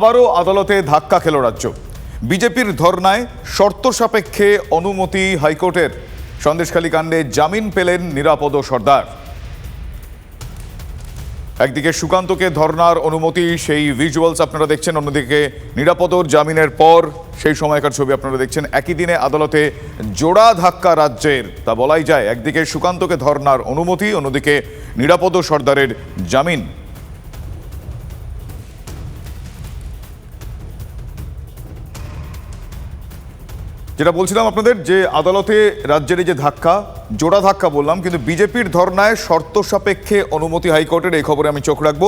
আবারও আদালতে ধাক্কা খেল রাজ্য। বিজেপির ধর্নায় শর্ত সাপেক্ষে অনুমতি হাইকোর্টের। সন্দেশখালী কাণ্ডে জামিন পেলেন নিরাপদ সর্দার। একদিকে সুকান্তকে ধর্নার অনুমতি, সেই ভিজুয়ালস আপনারা দেখছেন, অন্যদিকে নিরাপদর জামিনের পর সেই সময়কার ছবি আপনারা দেখছেন। একই দিনে আদালতে জোড়া ধাক্কা রাজ্যের, তা বলাই যায়। একদিকে সুকান্তকে ধর্নার অনুমতি, অন্যদিকে নিরাপদ সর্দারের জামিন। যেটা বলছিলাম আপনাদের যে আদালতে রাজ্যের এই যে ধাক্কা, জোড়া ধাক্কা বললাম, কিন্তু বিজেপির ধর্নায় শর্ত সাপেক্ষে অনুমতি হাইকোর্টের এই খবরে আমি চোখ রাখব।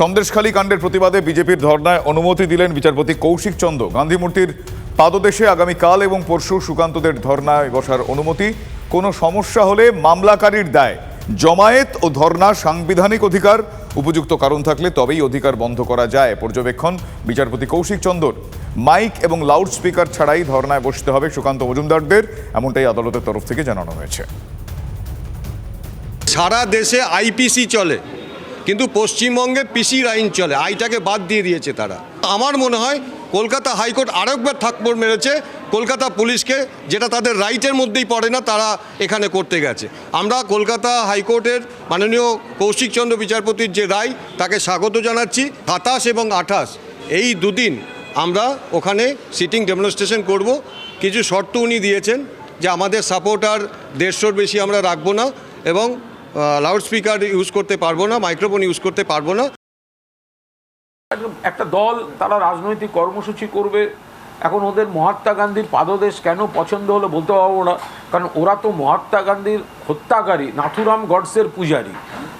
সন্দেশখালী কাণ্ডের প্রতিবাদে বিজেপির ধর্নায় অনুমতি দিলেন বিচারপতি কৌশিক চন্দ্র। গান্ধী মূর্তির পাদদেশে আগামীকাল এবং পরশু সুকান্তদের ধর্নায় বসার অনুমতি। কোনো সমস্যা হলে মামলাকারীর দায়, জমায়েত ও ধর্না সাংবিধানিক অধিকার। উপযুক্ত কারণ থাকলে তবেই অধিকার বন্ধ করা যায়। পর্যবেক্ষণ, বিচারপতি কৌশিক চন্দর। মাইক এবং লাউড স্পিকার ছাড়াই ধর্নায় বসতে হবে সুকান্ত মজুমদারদের, এমনটাই আদালতের তরফ থেকে জানানো হয়েছে। সারা দেশে আইপিসি চলে, কিন্তু পশ্চিমবঙ্গে পিসির আইন চলে, আইটাকে বাদ দিয়ে দিয়েছে তারা। আমার মনে হয় কলকাতা হাইকোর্ট আরেকবার থাকপড় মেরেছে। কলকাতা পুলিশকে, যেটা তাদের রাইটের মধ্যেই পড়ে না, তারা এখানে করতে গেছে। আমরা কলকাতা হাইকোর্টের মাননীয় কৌশিক চন্দ্র বিচারপতির যে রায়, তাকে স্বাগত জানাচ্ছি। সাতাশ এবং আঠাশ, এই দুদিন আমরা ওখানে সিটিং ডেমনস্ট্রেশন করব। কিছু শর্ত উনি দিয়েছেন, যে আমাদের সাপোর্টার দেড়শোর বেশি আমরা রাখব না এবং লাউড স্পিকার ইউজ করতে পারব না মাইক্রোফোন ইউজ করতে পারব না। একটা দল, তারা রাজনৈতিক কর্মসূচি করবে। এখন ওদের মহাত্মা গান্ধীর পাদদেশ কেন পছন্দ হলো বলতে পারব না। কারণ ওরা তো মহাত্মা গান্ধীর হত্যাকারী, নাথুরাম গডসের পূজারী।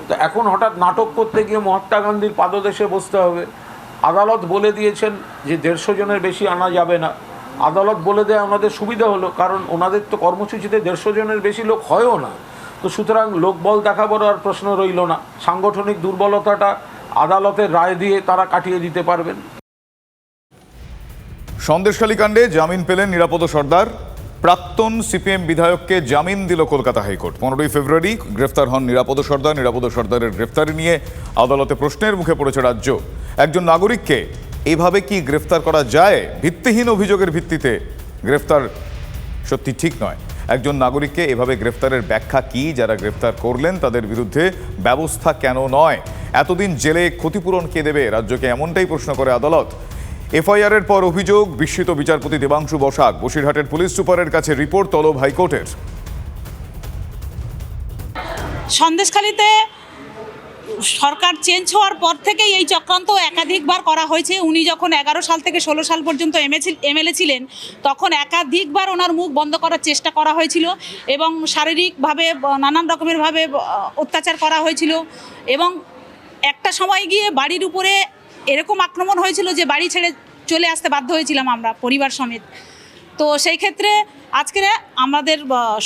তো এখন হঠাৎ নাটক করতে গিয়ে মহাত্মা গান্ধীর পাদদেশে বসতে হবে। আদালত বলে দিয়েছেন যে দেড়শো জনের বেশি আনা যাবে না। আদালত বলে দেয় ওনাদের সুবিধা হলো, কারণ ওনাদের তো কর্মসূচিতে দেড়শো জনের বেশি লোক হয়ও না। তো সুতরাং লোকবল দেখাবারও আর প্রশ্ন রইল না। সাংগঠনিক দুর্বলতাটা আদালতের রায় দিয়ে তারা কাটিয়ে দিতে পারবেন। সন্দেশখালী কাণ্ডে জামিন পেলেন নিরাপদ সর্দার। প্রাক্তন সিপিএম বিধায়ককে জামিন দিল কলকাতা হাইকোর্ট। পনেরোই ফেব্রুয়ারি গ্রেফতার হন নিরাপদ সর্দার। নিরাপদ সর্দারের গ্রেফতারি নিয়ে আদালতে প্রশ্নের মুখে পড়েছে রাজ্য। একজন নাগরিককে এভাবে কি গ্রেফতার করা যায়? ভিত্তিহীন অভিযোগের ভিত্তিতে গ্রেফতার সত্যি ঠিক নয়। একজন নাগরিককে এভাবে গ্রেফতারের ব্যাখ্যা কি? যারা গ্রেফতার করলেন তাদের বিরুদ্ধে ব্যবস্থা কেন নয়? এতদিন জেলে ক্ষতিপূরণ কে দেবে? রাজ্যকে এমনটাই প্রশ্ন করে আদালত। এফআইআর এর পর অভিযোগ, বিস্মিত বিচারপতি দেবাংশু বসাক, বসিরহাটের পুলিশ সুপারের কাছে রিপোর্ট তলব হাইকোর্টের। সন্দেশখালিতে সরকার চেঞ্জ হওয়ার পর থেকেই এই চক্রান্ত একাধিকবার করা হয়েছে। উনি যখন এগারো সাল থেকে ষোলো সাল পর্যন্ত এমএলএ ছিলেন, তখন একাধিকবার ওনার মুখ বন্ধ করার চেষ্টা করা হয়েছিল এবং শারীরিকভাবে, নানান রকমেরভাবে, অত্যাচার করা হয়েছিল এবং একটা সময় গিয়ে বাড়ির উপরে এরকম আক্রমণ হয়েছিল যে বাড়ি ছেড়ে চলে আসতে বাধ্য হয়েছিলাম আমরা পরিবার সমেত। তো সেই ক্ষেত্রে আজকের আমাদের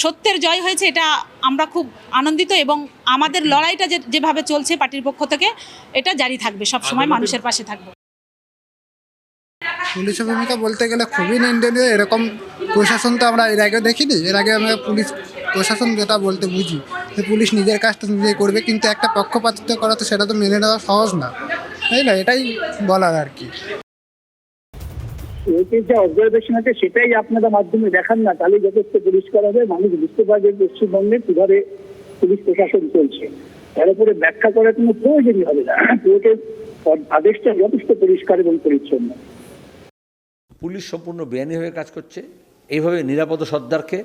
সত্যের জয় হয়েছে এটা আমরা খুব আনন্দিত এবং আমাদের লড়াইটা যে যেভাবে চলছে পার্টির পক্ষ থেকে এটা জারি থাকবে। সব সময় মানুষের পাশে থাকবে। পুলিশের ভূমিকা বলতে গেলে খুবই নিন্দনীয়। এরকম প্রশাসন তো আমরা এর আগে দেখিনি। এর আগে আমরা পুলিশ প্রশাসন যেটা বলতে বুঝি যে পুলিশ নিজের কাজটা নিজে করবে কিন্তু একটা পক্ষপাতিত্ব করা তো সেটা তো মেনে নেওয়া সহজ না। তাই না? এটাই বলার আর কি। এতে যে অবজারভেশন আছে সেটাই আপনারা মাধ্যমে দেখান না তাহলে যথেষ্ট পরিষ্কার হবে মানুষ বুঝতে পারবে পশ্চিমবঙ্গে কীভাবে পুলিশ প্রশাসন চলছে। তার উপরে ব্যাখ্যা করার কোনো প্রয়োজনই হবে না। কোর্টের আদেশটা যথেষ্ট পরিষ্কার এবং পরিচ্ছন্ন। পুলিশ সম্পূর্ণ বেআইনি হয়ে কাজ করছে। এইভাবে নিরাপদ সর্দারকে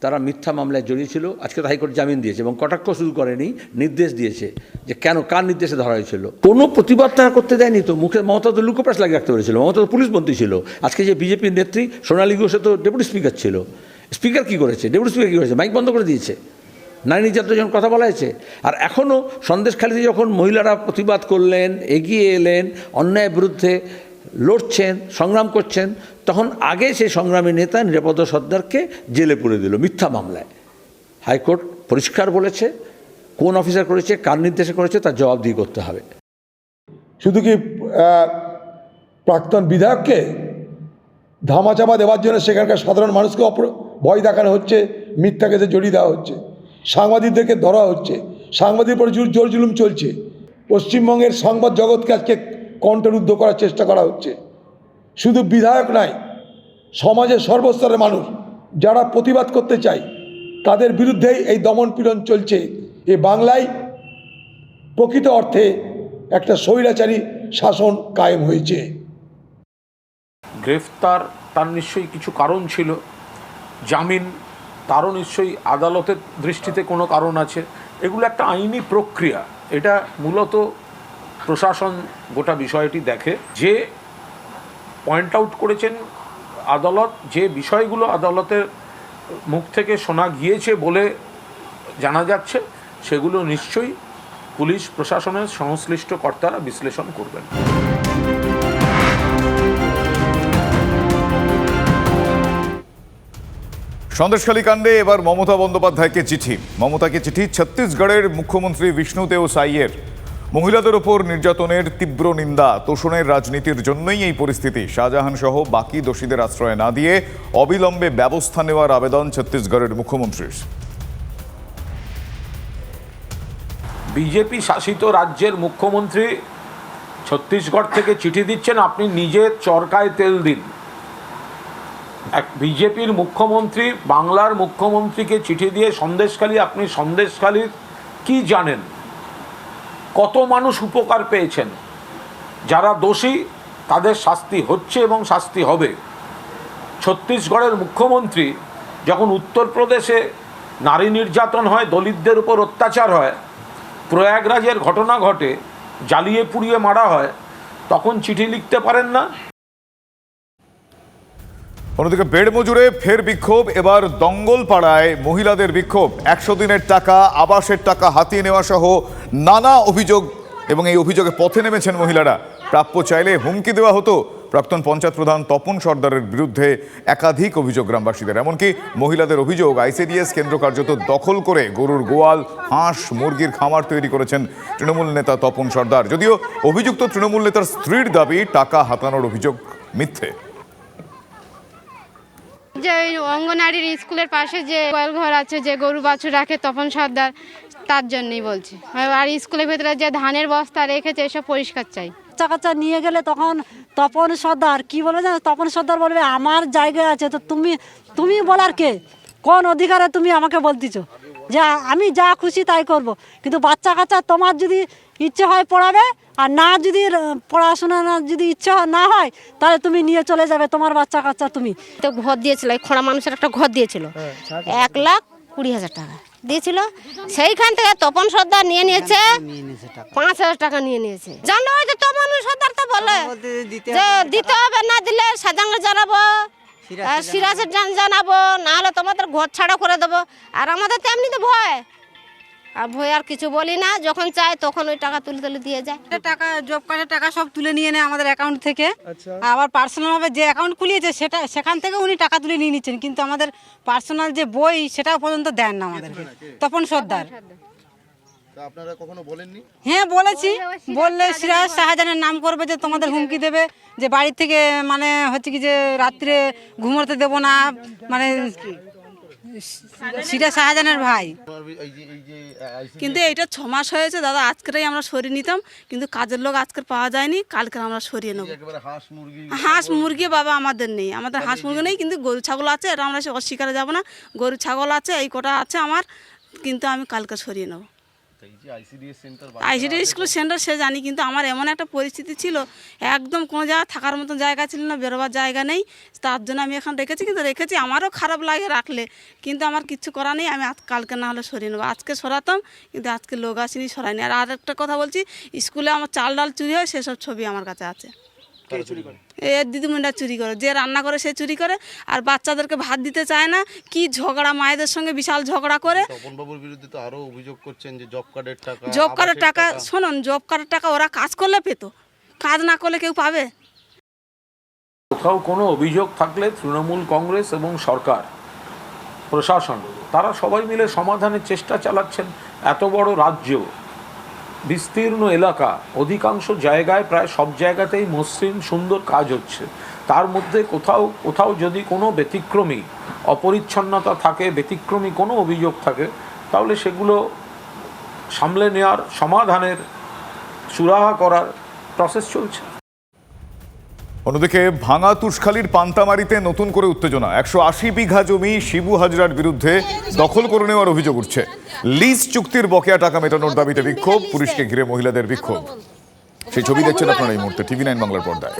তারা মিথ্যা মামলায় জড়িয়েছিল আজকে তো হাইকোর্ট জামিন দিয়েছে এবং কটাক্ষ শুরু করেনি, নির্দেশ দিয়েছে যে কেন, কার নির্দেশে ধরা হয়েছিল। কোনো প্রতিবাদ তারা করতে দেয়নি তো, মুখে মমতা তো লুকোপ্রাস লাগিয়ে রাখতে পেরেছিল মমতা তো পুলিশ মন্ত্রী ছিল। আজকে যে বিজেপির নেত্রী সোনালী ঘোষে তো ডেপুটি স্পিকার ছিল। স্পিকার কী করেছে? ডেপুটি স্পিকার কী করেছে? মাইক বন্ধ করে দিয়েছে। নারী নির্যাতনের যখন কথা বলা হয়েছে। আর এখনও সন্দেশখালীতে যখন মহিলারা প্রতিবাদ করলেন, এগিয়ে এলেন, অন্যায়ের বিরুদ্ধে লড়ছেন, সংগ্রাম করছেন, তখন আগে সেই সংগ্রামী নেতা নিরাপদ সর্দারকে জেলে পুরে দিল মিথ্যা মামলায়। হাইকোর্ট পরিষ্কার বলেছে, কোন অফিসার করেছে, কার নির্দেশে করেছে, তার জবাবদিহি করতে হবে। শুধু কি প্রাক্তন বিধায়ককে ধামাচাপা দেওয়ার জন্য সেখানকার সাধারণ মানুষকে অপ্র- ভয় দেখানো হচ্ছে, মিথ্যা কেসে জড়িয়ে দেওয়া হচ্ছে, সাংবাদিকদেরকে ধরা হচ্ছে সাংবাদিক পরে জোর জোর জুলুম চলছে। পশ্চিমবঙ্গের সংবাদ জগৎকে আজকে কণ্ঠরুদ্ধ করার চেষ্টা করা হচ্ছে। শুধু বিধায়ক নয় সমাজের সর্বস্তরের মানুষ যারা প্রতিবাদ করতে চায়, তাদের বিরুদ্ধেই এই দমন পীড়ন চলছে। এ বাংলায় প্রকৃত অর্থে একটা স্বৈরাচারী শাসন কায়েম হয়েছে। গ্রেফতার তার নিশ্চয়ই কিছু কারণ ছিল। জামিন তারও নিশ্চয়ই আদালতের দৃষ্টিতে কোনো কারণ আছে। এগুলো একটা আইনি প্রক্রিয়া। এটা মূলত প্রশাসন গোটা বিষয়টি দেখে, যে পয়েন্ট আউট করেছেন আদালত, যে বিষয়গুলো আদালতের মুখ থেকে শোনা গিয়েছে বলে জানা যাচ্ছে, সেগুলো নিশ্চয়ই পুলিশ প্রশাসনের সংশ্লিষ্ট কর্তারা বিশ্লেষণ করবেন। সন্দেশখালী কাণ্ডে এবার মমতা বন্দ্যোপাধ্যায়কে চিঠি। মমতাকে চিঠি ছত্তিশগড়ের মুখ্যমন্ত্রী বিষ্ণুদেও সাইয়ের। মহিলাদের ওপর নির্যাতনের তীব্র নিন্দা, তোষণের রাজনীতির জন্যই এই পরিস্থিতি। শাহজাহান সহ বাকি দোষীদের আশ্রয় না দিয়ে অবিলম্বে ব্যবস্থা নেওয়ার আবেদন ছত্তিশগড়ের মুখ্যমন্ত্রীর। বিজেপি শাসিত রাজ্যের মুখ্যমন্ত্রী ছত্তিশগড় থেকে চিঠি দিচ্ছেন, আপনি নিজে চরকায় তেল দিন। এক বিজেপির মুখ্যমন্ত্রী বাংলার মুখ্যমন্ত্রীকে চিঠি দিয়ে সন্দেশখালী, আপনি সন্দেশখালীর কি জানেন? কত মানুষ উপকার পেয়েছেন? যারা দোষী, তাদের শাস্তি হচ্ছে এবং শাস্তি হবে। ছত্তিশগড়ের মুখ্যমন্ত্রী যখন উত্তরপ্রদেশে নারী নির্যাতন হয়, দলিতদের উপর অত্যাচার হয়, প্রয়াগরাজের ঘটনা ঘটে জ্বালিয়ে পুড়িয়ে মারা হয়, তখন চিঠি লিখতে পারেন না? অন্যদিকে বেড় মজুরে ফের বিক্ষোভ, এবার দঙ্গল পাড়ায় মহিলাদের বিক্ষোভ। একশো দিনের টাকা, আবাসের টাকা হাতিয়ে নেওয়া সহ নানা অভিযোগ এবং এই অভিযোগে পথে নেমেছেন মহিলারা। প্রাপ্য চাইলে হুমকি দেওয়া হতো। প্রাক্তন পঞ্চায়েত প্রধান তপন সর্দারের বিরুদ্ধে একাধিক অভিযোগ গ্রামবাসীদের। এমনকি মহিলাদের অভিযোগ, আইসিডিএস কেন্দ্র কার্যত দখল করে গরুর গোয়াল, হাঁস, মুরগির খামার তৈরি করেছেন তৃণমূল নেতা তপন সর্দার। যদিও অভিযুক্ত তৃণমূল নেতার স্ত্রীর দাবি, টাকা হাতানোর অভিযোগ মিথ্যে। যে অঙ্গনারীর স্কুলের পাশে যে গোয়াল ঘর আছে, যে গরু বাছুর রাখে তপন সর্দার, তার জন্যই বলছি। আর স্কুলের ভেতরে যে ধানের বস্তা রেখেছে, এসব পরিষ্কার চাই। বাচ্চা কাচ্চা নিয়ে গেলে তখন তপন সর্দার, কি বলবে জানো? তপন সর্দার বলবে, আমার জায়গায় আছে, তো তুমি তুমি বলার কে? কোন অধিকারে তুমি আমাকে বলতেছো? যে আমি যা খুশি তাই করব। কিন্তু বাচ্চা কাচ্চা তোমার যদি ইচ্ছে হয় পড়াবে আর না যদি পড়াশোনা না যদি ইচ্ছা না হয় তাহলে তুমি নিয়ে চলে যাবে তোমার বাচ্চা কাচ্চা তুমি। তো ঘর দিয়েছিল এই খোড়া মানুষের একটা ঘর দিয়েছিল। এক লাখ কুড়ি হাজার টাকা দিয়েছিল। সেইখান থেকে তপন সর্দার নিয়ে নিয়েছে পাঁচ হাজার টাকা নিয়ে নিয়েছে। জানলো ওই যে তপন সর্দার তো বলে যে দিতে হবে না। দিলে সাজাঙ্গে জানাব আর সিরাজের জান জানাব না হলে তোমাদের ঘর ছাড়া করে দেবো। আর আমাদের তো এমনিতে ভয়। আর ভয় আর কিছু বলি না যখন চাই তখন ওই টাকা তুলে তুলে দিয়ে যায়। টাকা জব কার্ডের টাকা সব তুলে নিয়ে নেয় আমাদের অ্যাকাউন্ট থেকে। আবার পার্সোনালভাবে যে অ্যাকাউন্ট খুলিয়েছে সেটা সেখান থেকে উনি টাকা তুলে নিয়ে নিচ্ছেন কিন্তু আমাদের পার্সোনাল যে বই সেটাও পর্যন্ত দেন না আমাদেরকে। তপন সর্দার। আপনারা কখনো বলেননি? হ্যাঁ বলেছি। বললে সিরাজ শাহজাহানের নাম করবে যে তোমাদের হুমকি দেবে যে বাড়ি থেকে মানে হচ্ছে কি যে রাত্রে ঘুমোতে দেবো না মানে সিরাজ শাহজাহানের ভাই। কিন্তু এইটা ছ মাস হয়েছে দাদা আজকেরই আমরা সরিয়ে নিতাম কিন্তু কাজের লোক আজকের পাওয়া যায়নি কালকে আমরা সরিয়ে নেব। হাঁস মুরগি বাবা আমাদের নেই আমাদের হাঁস মুরগি নেই কিন্তু গরু ছাগল আছে এটা আমরা সে অস্বীকারে যাব না। গরু ছাগল আছে এই কটা আছে আমার কিন্তু আমি কালকে সরিয়ে নেব। আইসিডিএস স্কুল সেন্টার সে জানি কিন্তু আমার এমন একটা পরিস্থিতি ছিল একদম কোনো জায়গা থাকার মতো জায়গা ছিল না বেরোবার জায়গা নেই। তার জন্য আমি এখন রেখেছি কিন্তু রেখেছি আমারও খারাপ লাগে রাখলে। কিন্তু আমার কিছু করা নেই আমি কালকে না হলে সরিয়ে নেব। আজকে সরাতাম কিন্তু আজকে লোক আসেনি সরাইনি আর আর একটা কথা বলছি স্কুলে আমার চাল ডাল চুরি হয় সেসব ছবি আমার কাছে আছে। এ দিদিমণিরা চুরি করে। যে রান্না করে সে চুরি করে। আর বাচ্চাদেরকে ভাত দিতে চায় না। কি ঝগড়া মায়েদের সঙ্গে বিশাল ঝগড়া করে। তপনবাবুর বিরুদ্ধে তো আরও অভিযোগ করছেন যে জব কার্ডের টাকা জব কার্ডের টাকা। শোনুন জব কার্ডের টাকা ওরা কাজ করলে পেত। কাজ না করলে কেউ পাবে? কোথাও কোনো অভিযোগ থাকলে তৃণমূল কংগ্রেস এবং সরকার প্রশাসন তারা সবাই মিলে সমাধানের চেষ্টা চালাচ্ছেন। এত বড় রাজ্য বিস্তীর্ণ এলাকা, অধিকাংশ জায়গায় প্রায় সব জায়গাতেই মসৃণ, সুন্দর কাজ হচ্ছে। তার মধ্যে কোথাও কোথাও যদি কোনো ব্যতিক্রমী অপরিচ্ছন্নতা থাকে, ব্যতিক্রমী কোনো অভিযোগ থাকে, তাহলে সেগুলো সামলে নেওয়ার সমাধানের, সুরাহা করার প্রসেস চলছে। অন্যদিকে ভাঙা তুষখালীর পান্তামারিতে নতুন করে উত্তেজনা। একশো আশি বিঘা জমি শিবু হাজরার বিরুদ্ধে দখল করে নেওয়ার অভিযোগ উঠছে। লিজ চুক্তির বকেয়া টাকা মেটানোর দাবিতে বিক্ষোভ, পুলিশকে ঘিরে মহিলাদের বিক্ষোভ। সেই ছবি দেখছেন আপনারা এই মুহূর্তে, টিভি নাইন বাংলার পর্দায়।